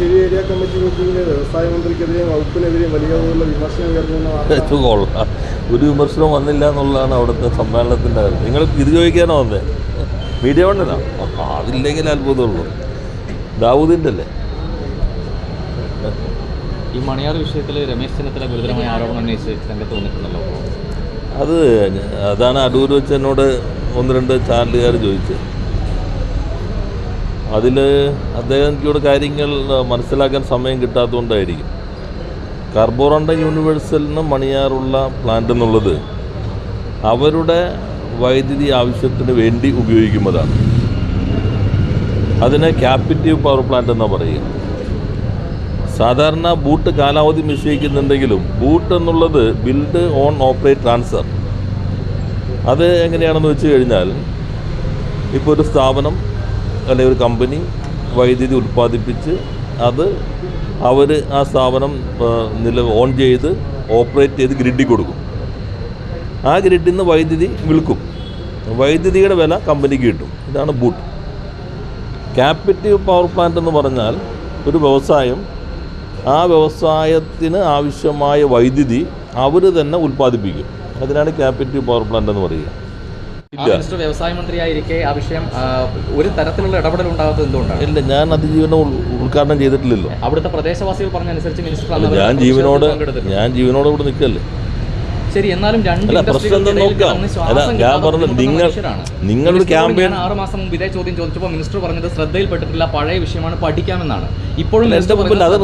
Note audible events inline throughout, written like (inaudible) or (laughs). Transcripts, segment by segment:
Thalassery area committee മീറ്റിംഗിൽ വ്യവസായ മന്ത്രിക്കെതിരെയും വകുപ്പിനെതിരെയും വലിയ തോതിലുള്ള വിമർശനം (laughs) കൊള്ളാം ഒരു വിമർശനം വന്നില്ല എന്നുള്ളതാണ് അവിടുത്തെ സമ്മേളനത്തിന്റെ കാര്യം നിങ്ങൾ ഇത് ചോദിക്കാനോ വന്നേ മീഡിയ വണ്ണനാ അതില്ലെങ്കിൽ അത്ഭുതമുള്ളൂ. ദാവൂദിന്റെ അല്ലേ? ഈ മണിയാർ വിഷയത്തിൽ രമേശ് ചെന്നിത്തല ഗുരുതരമായ ആരോപണം ഉന്നയിച്ച് രംഗത്ത് വന്നിട്ടുണ്ടല്ലോ. അത് അതാണ് അടൂർ വെച്ച് എന്നോട് ഒന്ന് രണ്ട് ചാനലുകാർ ചോദിച്ചത്. അതിൽ അദ്ദേഹം എനിക്കോട് കാര്യങ്ങൾ മനസ്സിലാക്കാൻ സമയം കിട്ടാത്തതുകൊണ്ടായിരിക്കും. കാർബോറണ്ട യൂണിവേഴ്സലിന് മണിയാറുള്ള പ്ലാന്റ് എന്നുള്ളത് അവരുടെ വൈദ്യുതി ആവശ്യത്തിന് വേണ്ടി ഉപയോഗിക്കുന്നതാണ്. അതിനെ ക്യാപിറ്റീവ് പവർ പ്ലാന്റ് എന്നാണ് പറയുക. സാധാരണ ബൂട്ട് കാലാവധി നിശ്ചയിക്കുന്നുണ്ടെങ്കിലും ബൂട്ട് എന്നുള്ളത് ബിൽഡ് ഓൺ ഓപ്പറേറ്റ് ട്രാൻസ്ഫർ അത് എങ്ങനെയാണെന്ന് വെച്ച് കഴിഞ്ഞാൽ ഇപ്പോൾ ഒരു സ്ഥാപനം അല്ലെങ്കിൽ ഒരു കമ്പനി വൈദ്യുതി ഉൽപ്പാദിപ്പിച്ച് അത് അവർ ആ സ്ഥാപനം നില ഓൺ ചെയ്ത് ഓപ്പറേറ്റ് ചെയ്ത് ഗ്രിഡിൽ കൊടുക്കും. ആ ഗ്രിഡിൽ നിന്ന് വൈദ്യുതി വിൽക്കും. വൈദ്യുതിയുടെ വില കമ്പനിക്ക് കിട്ടും. ഇതാണ് ബൂട്ട്. ക്യാപിറ്റീവ് പവർ പ്ലാന്റ് എന്ന് പറഞ്ഞാൽ ഒരു വ്യവസായം ആ വ്യവസായത്തിന് ആവശ്യമായ വൈദ്യുതി അവർ തന്നെ ഉൽപ്പാദിപ്പിക്കും. അതിനാണ് ക്യാപിറ്റീവ് പവർ പ്ലാന്റ് എന്ന് പറയുക. മിനിസ്റ്റർ വ്യവസായ മന്ത്രിയായിരിക്കെ ആ വിഷയം ഒരു തരത്തിലുള്ള ഇടപെടൽ ഉണ്ടാകാത്തത് എന്തുകൊണ്ടാണ്? ഇല്ല ഞാൻ അതിജീവനം ഉദ്ഘാടനം ചെയ്തിട്ടില്ലല്ലോ. അവിടുത്തെ പ്രദേശവാസികൾ പറഞ്ഞ അനുസരിച്ച് മിനിസ്റ്റർ ഞാൻ ജീവനോട് ഞാൻ ജീവനോട് ഇവിടെ നിൽക്കല്ലേ? ശരി എന്നാലും രണ്ട് പ്രശ്നം ഞാൻ കിട്ടാതെ നിങ്ങൾ നിങ്ങളുടെ ക്യാമ്പയിൻ ആറ് മാസം മുമ്പ് ഇതേ ചോദ്യം ചോദിച്ചപ്പോൾ മിനിസ്റ്റർ പറഞ്ഞത് ശ്രദ്ധയിൽപ്പെട്ടിട്ടില്ല പഴയ വിഷയമാണ് പഠിക്കാമെന്നാണ്. ഇപ്പോഴും അത്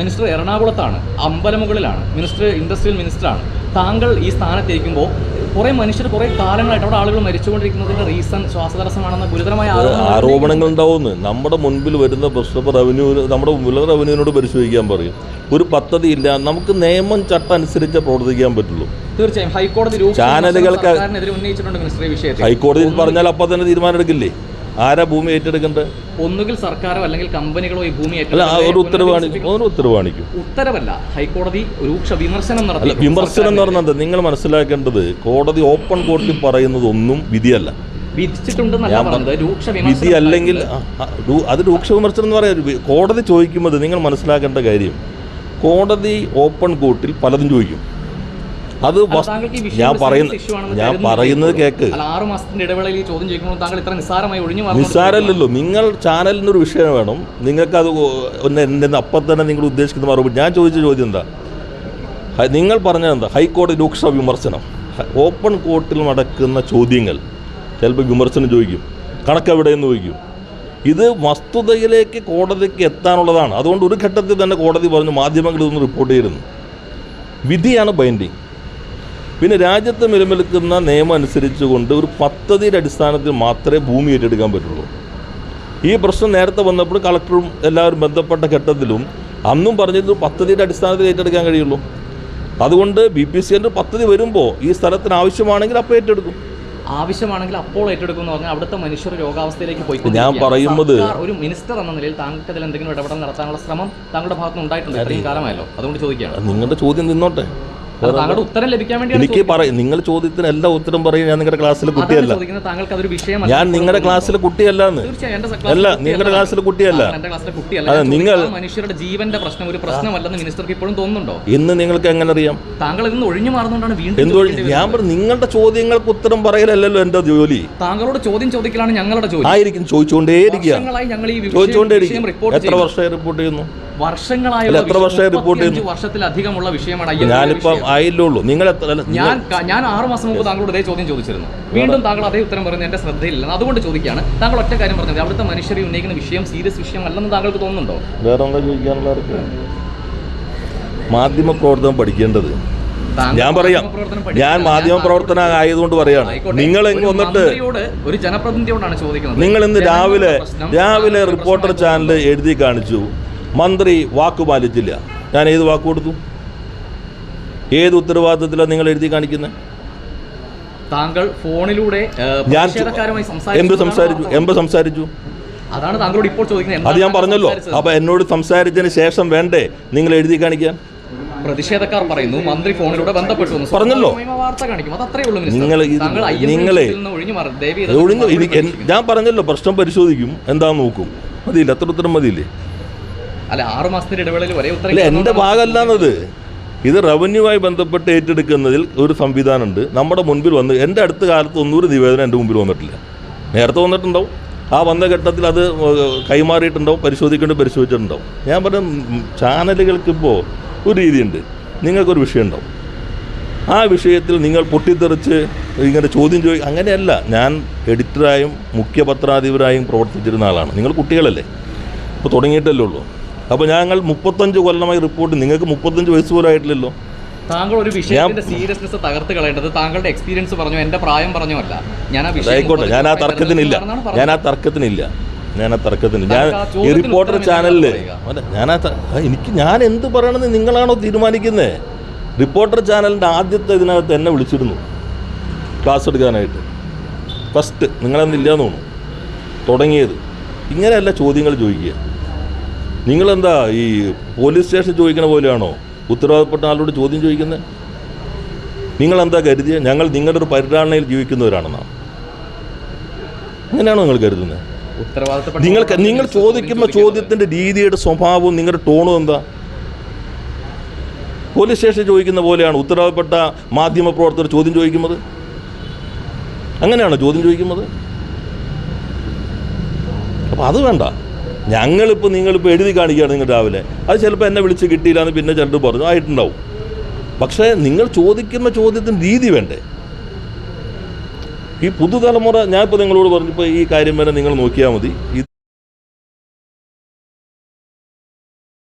മിനിസ്റ്റർ എറണാകുളത്താണ് അമ്പലമുകളിലാണ്. Minister industrial മിനിസ്റ്ററാണ്. താങ്കൾ ഈ സ്ഥാനത്തിരിക്കുമ്പോൾ കുറെ മനുഷ്യർ കുറെ കാലങ്ങളായിട്ട് അവിടെ ആളുകൾ മരിച്ചുകൊണ്ടിരിക്കുന്നതിന്റെ റീസൺ ശ്വാസതടസ്സമാണെന്ന ഗുരുതരമായ ആരോപണങ്ങൾ ഉണ്ടാവുന്നു നമ്മുടെ മുൻപിൽ വരുന്ന പ്രശ്നം റവന്യൂ നമ്മുടെ മുൻപിലെ റവന്യൂവിനോട് പരിശോധിക്കാൻ പറയും. ഒരു പദ്ധതി ഇല്ല. നമുക്ക് നിയമം ചട്ടം അനുസരിച്ച് പ്രവർത്തിക്കാൻ പറ്റുള്ളൂ. തീർച്ചയായും. ഹൈക്കോടതി ചാനലുകൾക്ക് ഹൈക്കോടതി പറഞ്ഞാൽ അപ്പൊ തന്നെ തീരുമാനം എടുക്കില്ലേ ആരാ ഭൂമി ഏറ്റെടുക്കേണ്ടത് ഒന്നുകിൽ സർക്കാരോ അല്ലെങ്കിൽ കമ്പനികളോ ഈ ഭൂമി അല്ല ആ ഒരു ഉത്തരവ് കാണിക്കും ഒരു ഉത്തരവ് ഉത്തരവല്ല. ഹൈക്കോടതി രൂക്ഷ വിമർശനം നടത്തി വിമർശനം എന്ന് പറഞ്ഞത് നിങ്ങൾ മനസ്സിലാക്കേണ്ടത് കോടതി ഓപ്പൺ കോർട്ടിൽ പറയുന്നത് ഒന്നും വിധിയല്ല. വിധി അല്ലെങ്കിൽ അത് രൂക്ഷ വിമർശനം എന്ന് പറയാം കോടതി ചോദിക്കുമ്പോൾ നിങ്ങൾ മനസ്സിലാക്കേണ്ട കാര്യം കോടതി ഓപ്പൺ കോർട്ടിൽ പലതും ചോദിക്കും. അത് ഞാൻ പറയുന്നത് ഞാൻ പറയുന്നത് കേക്ക്. ആറ് മാസത്തിന്റെ ഇടവേളയിൽ ചോദ്യം താങ്കൾ ഇത്ര നിസ്സാരമായി ഒഴിഞ്ഞു മാറുന്നത് നിസ്സാരമല്ലല്ലോ. നിങ്ങൾ ചാനലിനൊരു വിഷയം വേണം. നിങ്ങൾക്കത് ഒന്ന് എന്റെ അപ്പം തന്നെ നിങ്ങൾ ഉദ്ദേശിക്കുന്ന മറുപടി ഞാൻ ചോദിച്ച ചോദ്യം എന്താ? നിങ്ങൾ പറഞ്ഞത് എന്താ? ഹൈക്കോടതി രൂക്ഷ വിമർശനം. ഓപ്പൺ കോർട്ടിൽ നടക്കുന്ന ചോദ്യങ്ങൾ. ചിലപ്പോൾ വിമർശനം ചോദിക്കും. കണക്കെവിടെയെന്ന് ചോദിക്കും. ഇത് വസ്തുതയിലേക്ക് കോടതിക്ക് എത്താനുള്ളതാണ്. അതുകൊണ്ട് ഒരു ഘട്ടത്തിൽ തന്നെ കോടതി പറഞ്ഞു മാധ്യമങ്ങൾ ഇതൊന്ന് റിപ്പോർട്ട് ചെയ്തിരുന്നു. വിധിയാണ് ബൈൻഡിങ് പിന്നെ രാജ്യത്ത് നിലനിൽക്കുന്ന നിയമം അനുസരിച്ചുകൊണ്ട് ഒരു പദ്ധതിയുടെ അടിസ്ഥാനത്തിൽ മാത്രമേ ഭൂമി ഏറ്റെടുക്കാൻ പറ്റുള്ളൂ. ഈ പ്രശ്നം നേരത്തെ വന്നപ്പോൾ കളക്ടറും എല്ലാവരും ബന്ധപ്പെട്ട ഘട്ടത്തിലും അന്നും പറഞ്ഞത് പദ്ധതിയുടെ അടിസ്ഥാനത്തിൽ ഏറ്റെടുക്കാൻ കഴിയുള്ളൂ. അതുകൊണ്ട് ബി പി സി എന്റെ പദ്ധതി വരുമ്പോൾ ഈ സ്ഥലത്തിന് ആവശ്യമാണെങ്കിൽ അപ്പോൾ ഏറ്റെടുക്കും. ആവശ്യമാണെങ്കിൽ അപ്പോൾ ഏറ്റെടുക്കും എന്ന് പറഞ്ഞാൽ അവിടുത്തെ മനുഷ്യർ രോഗാവസ്ഥയിലേക്ക് പോയി ഞാൻ പറയുന്നത് ഒരു മിനിസ്റ്റർ എന്ന നിലയിൽ താങ്കൾക്ക് അതിൽ എന്തെങ്കിലും ഇടപെടൽ നടത്താനുള്ള ശ്രമം താങ്കളുടെ ഭാഗത്തുനിന്ന് ഉണ്ടായിട്ടുണ്ട് ഇത്രയും കാലമായല്ലോ. അതുകൊണ്ട് ചോദിക്കുകയാണ്. നിങ്ങളുടെ ചോദ്യം നിന്നോട്ടെ താങ്കളുടെ ഉത്തരം ലഭിക്കാൻ എനിക്ക് പറയും നിങ്ങൾ ചോദ്യത്തിന് എല്ലാ ഉത്തരം പറയും ഞാൻ നിങ്ങളുടെ ക്ലാസ്സിലെ കുട്ടിയല്ല. താങ്കൾക്ക് അതൊരു ഞാൻ നിങ്ങളുടെ ക്ലാസ്സിലെ കുട്ടിയല്ല അല്ല നിങ്ങളുടെ ക്ലാസ്സിലെ കുട്ടിയല്ല. അതെ, നിങ്ങൾ- മനുഷ്യരുടെ ജീവന്റെ പ്രശ്നം ഒരു പ്രശ്നമല്ലെന്ന് മിനിസ്റ്റർക്ക് ഇപ്പോഴും തോന്നുന്നുണ്ടോ? ഇന്ന് നിങ്ങൾക്ക് എങ്ങനെ അറിയാം താങ്കൾ ഇന്ന് ഒഴിഞ്ഞു മാറുന്നതുകൊണ്ടാണ് വീണ്ടും ഞാൻ പറഞ്ഞു നിങ്ങളുടെ ചോദ്യങ്ങൾക്ക് ഉത്തരം പറയലല്ലല്ലോ എന്റെ ജോലി. താങ്കളോട് ചോദ്യം ചോദിക്കലാണ് ഞങ്ങളുടെ ജോലി. ആയിരിക്കും ചോദിച്ചുകൊണ്ടേയിരിക്കുക. ഞങ്ങൾ ഈ ചോദിച്ചുകൊണ്ടേയിരിക്കും. എത്ര വർഷമായി റിപ്പോർട്ട് ചെയ്യുന്നു? വർഷങ്ങളായുള്ള എത്ര വർഷമായി റിപ്പോർട്ട് 35 ചെയ്യുന്നു? വർഷത്തിലധികമുള്ള വിഷയമാണ് ഞാനിപ്പം. ആയില്ലുള്ളൂ നിങ്ങൾ ഞാൻ ഞാൻ ആറ് മാസം മുമ്പ് താങ്കളോട് അതേ ചോദ്യം ചോദിച്ചിരുന്നു. വീണ്ടും താങ്കൾ അതേ ഉത്തരം പറയുന്നത് എന്റെ ശ്രദ്ധയില്ല അതുകൊണ്ട് ചോദിക്കുകയാണ് താങ്കൾ ഒറ്റ കാര്യം പറഞ്ഞത് അവിടുത്തെ മനുഷ്യരെ ഉന്നയിക്കുന്ന വിഷയം സീരിയസ് വിഷയമല്ലെന്ന് താങ്കൾക്ക് തോന്നുന്നുണ്ടോ? വേറെ ചോദിക്കാനുള്ള? മാധ്യമ പ്രവർത്തനം പഠിക്കേണ്ടത്. ഞാൻ പറയാം. ഞാൻ മാധ്യമ പ്രവർത്തന ആയതുകൊണ്ട് പറയാണ്. നിങ്ങൾ വന്നിട്ട് ഒരു ജനപ്രതിനിധിയോടാണ് ചോദിക്കുന്നത്. നിങ്ങൾ ഇന്ന് രാവിലെ രാവിലെ റിപ്പോർട്ടർ ചാനൽ എഴുതി കാണിച്ചു. മന്ത്രി വാക്ക് പാലിച്ചില്ല. ഞാൻ ഏത് വാക്ക് കൊടുത്തു? ഏത് ഉത്തരവാദിത്തത്തിലാണ് നിങ്ങൾ എഴുതി കാണിക്കുന്നത് താങ്കൾ ഫോണിലൂടെ ഞാൻ എന്ത് സംസാരിച്ചു? എന്ത് സംസാരിച്ചു? അതാണ് താങ്കളോട് ഇപ്പോൾ ചോദിക്കുന്നത്. അത് ഞാൻ പറഞ്ഞല്ലോ? അപ്പൊ എന്നോട് സംസാരിച്ചതിന് ശേഷം വേണ്ടേ നിങ്ങൾ എഴുതി കാണിക്കാൻ? പ്രതിഷേധക്കാർ പറയുന്നു മന്ത്രി ഫോണിലൂടെ ബന്ധപ്പെട്ടു പറഞ്ഞല്ലോ. വാർത്ത കാണിക്കും. അത് അത്രേ ഉള്ളൂ. നിങ്ങൾ നിങ്ങളെ ഞാൻ പറഞ്ഞല്ലോ പ്രശ്നം പരിശോധിക്കും. എന്താന്ന് നോക്കും. മതിയില്ല അത്ര ഉത്തരം മതിയില്ലേ? അല്ല ആറ് മാസത്തിന്റെ ഇടവേളയിൽ ഒരേ ഉത്തരം എന്റെ ഭാഗമല്ലാന്നത്? ഇത് റവന്യൂവായി ബന്ധപ്പെട്ട് ഏറ്റെടുക്കുന്നതിൽ ഒരു സംവിധാനമുണ്ട്. നമ്മുടെ മുൻപിൽ വന്ന് എന്റെ അടുത്ത കാലത്ത് ഒന്നൊരു നിവേദനം എന്റെ മുമ്പിൽ വന്നിട്ടില്ല. നേരത്തെ വന്നിട്ടുണ്ടാവും. ആ വന്ന ഘട്ടത്തിൽ അത് കൈമാറിയിട്ടുണ്ടാവും പരിശോധിക്കേണ്ടി പരിശോധിച്ചിട്ടുണ്ടാവും. ഞാൻ പറഞ്ഞ ചാനലുകൾക്കിപ്പോൾ ഒരു രീതിയുണ്ട്. നിങ്ങൾക്കൊരു വിഷയം ഉണ്ടാവും ആ വിഷയത്തിൽ നിങ്ങൾ പൊട്ടിത്തെറിച്ച് ഇങ്ങനെ ചോദ്യം ചോദി അങ്ങനെയല്ല. ഞാൻ എഡിറ്ററായും മുഖ്യ പത്രാധിപരായും പ്രവർത്തിച്ചിരുന്ന ആളാണ്. നിങ്ങൾ കുട്ടികളല്ലേ? ഇപ്പോൾ തുടങ്ങിയിട്ടല്ലേ ഉള്ളൂ. അപ്പോൾ ഞങ്ങൾ മുപ്പത്തഞ്ച് കൊല്ലമായി റിപ്പോർട്ട് നിങ്ങൾക്ക് മുപ്പത്തഞ്ച് വയസ്സ് പോലും ആയിട്ടില്ലല്ലോ. താങ്കൾ ഒരു വിഷയത്തിന്റെ സീരിയസ്നെസ് തകർത്ത് കളയേണ്ടത് താങ്കളുടെ എക്സ്പീരിയൻസ് പറഞ്ഞു? എന്റെ പ്രായം പറഞ്ഞു അല്ല. ഞാൻ ആ ആയിക്കോട്ടെ ഞാൻ ആ തർക്കത്തിനില്ല. ഞാൻ ആ തർക്കത്തിനില്ല. ഞാൻ ആ തർക്കത്തിന് ഞാൻ ഈ റിപ്പോർട്ടർ ചാനലിൽ അല്ല ഞാൻ ആ എനിക്ക് ഞാൻ എന്ത് പറയണമെന്ന് നിങ്ങളാണോ തീരുമാനിക്കുന്നത് റിപ്പോർട്ടർ ചാനലിന്റെ ആദ്യത്തെ ഇതിനകത്ത് എന്നെ വിളിച്ചിരുന്നു. ക്ലാസ് എടുക്കാനായിട്ട്. ഫസ്റ്റ് നിങ്ങളെന്നില്ലാന്ന് തോന്നുന്നു. തുടങ്ങിയത്. ഇങ്ങനെയല്ല ചോദ്യങ്ങൾ ചോദിക്കുക. നിങ്ങളെന്താ ഈ പോലീസ് സ്റ്റേഷൻ ചോദിക്കുന്ന പോലെയാണോ? ഉത്തരവാദപ്പെട്ട ആളോട് ചോദ്യം ചോദിക്കുന്നത് നിങ്ങളെന്താ കരുതിയ? ഞങ്ങൾ നിങ്ങളുടെ ഒരു പരിഗണനയിൽ ജീവിക്കുന്നവരാണെന്നാണ് അങ്ങനെയാണോ നിങ്ങൾ കരുതുന്നത് നിങ്ങൾ ചോദിക്കുമ്പോൾ ചോദിക്കുന്ന ചോദ്യത്തിന്റെ രീതിയുടെ സ്വഭാവവും നിങ്ങളുടെ ടോണും എന്താ? പോലീസ് സ്റ്റേഷൻ ചോദിക്കുന്ന പോലെയാണ് ഉത്തരവാദപ്പെട്ട മാധ്യമ പ്രവർത്തകർ ചോദ്യം ചോദിക്കുന്നത്? അങ്ങനെയാണോ ചോദ്യം ചോദിക്കുന്നത്? അപ്പോൾ അത് വേണ്ട. ഞങ്ങളിപ്പോൾ നിങ്ങളിപ്പോൾ എഴുതി കാണിക്കുകയാണ് നിങ്ങൾ രാവിലെ. അത് ചിലപ്പോൾ എന്നെ വിളിച്ച് കിട്ടിയില്ല എന്ന് പിന്നെ ചിലർ പറഞ്ഞു. ആയിട്ടുണ്ടാവും. പക്ഷേ നിങ്ങൾ ചോദിക്കുന്ന ചോദ്യത്തിന് രീതി വേണ്ടേ? ഈ പുതുതലമുറ ഞാനിപ്പോൾ നിങ്ങളോട് പറഞ്ഞപ്പോൾ ഈ കാര്യം വരെ നിങ്ങൾ നോക്കിയാൽ മതി.